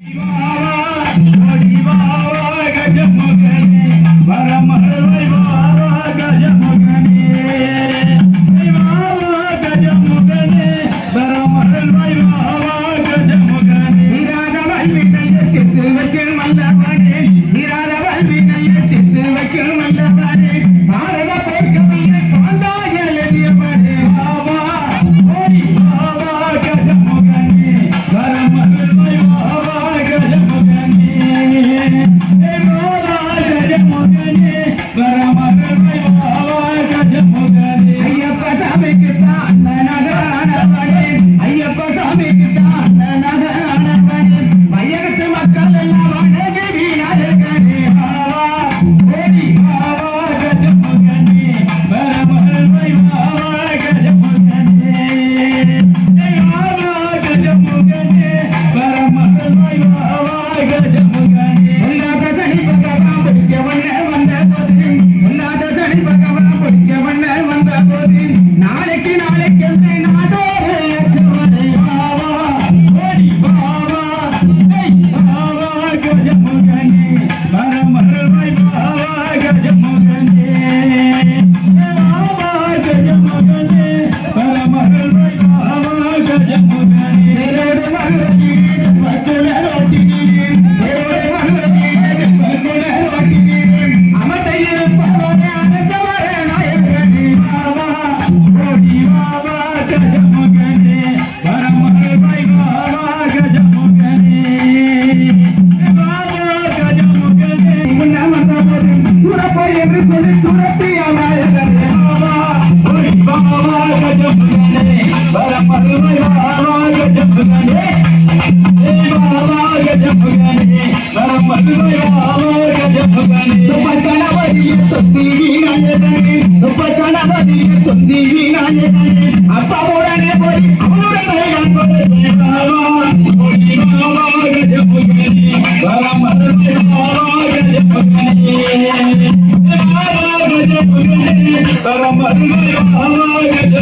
Viva! Ayyappa என்று சொல்லி துரத்தி அவள் தொந்தி வீணாயதனே ரொம்ப கணபதிய தொந்தி வீணாயதனே. அப்பாவுடனே போய் அவனுடனே நான் போய் வரம் மருமையாக ஜபகனே தரம் அருமையாக